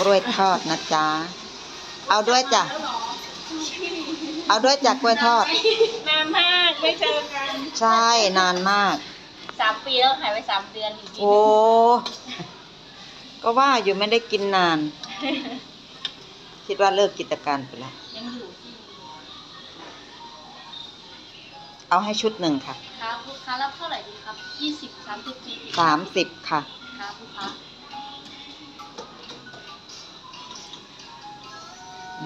กล้วยทอดนะจ๊ะ เอาด้วยจ้ะ เอาด้วยจ้ะกล้วยทอด นานมากไม่เจอกันใช่นานมาก สามปีแล้วหายไปสามเดือนอีกทีโอ้ก็ว่าอยู่ไม่ได้กินนาน คิดว่าเลิกกิจการไปแล้ว ยังอยู่ที่เอาให้ชุดหนึ่งค่ะ ครับลูกค้ารับเท่าไหร่ดีครับยี่สิบสามสิบสี่สิบสามสิบค่ะ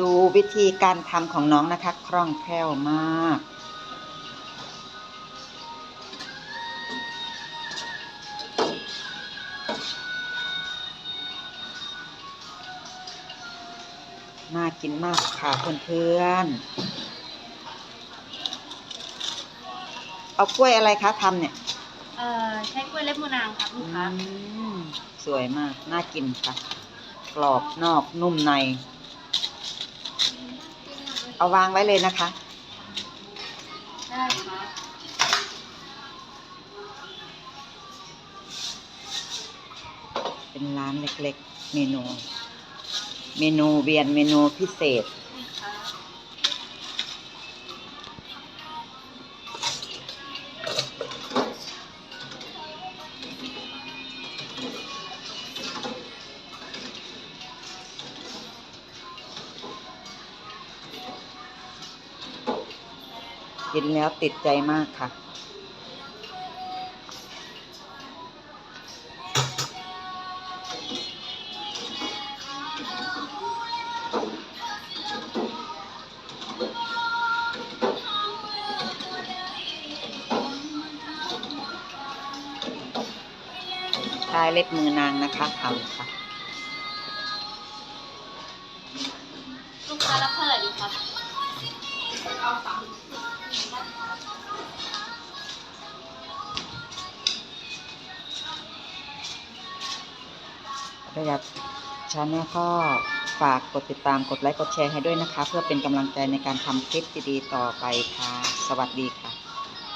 ดูวิธีการทำของน้องนะคะ คล่องแคล่วมาก น่ากินมากค่ะเพื่อนๆ เอากล้วยอะไรคะทำเนี่ย เอ่อ ใช้กล้วยเล็บมือนางครับลูกค้า อืม สวยมาก น่ากินค่ะ กรอบนอกนุ่มใน เอาวางไว้เลยนะคะ ได้ครับเป็นร้านเล็กๆ เมนู เมนูเวียนเมนูพิเศษ กินแล้วติดใจมากค่ะ ใช้เล็บมือนางนะคะเอาค่ะลูกค้ารับเท่าไหร่ดีครั ประหยัดชาแนลก็ฝากกดติดตามกดไลค์กดแชร์ให้ด้วยนะคะ เพื่อเป็นกำลังใจในการทำคลิปดีๆต่อไปค่ะ สวัสดีค่ะ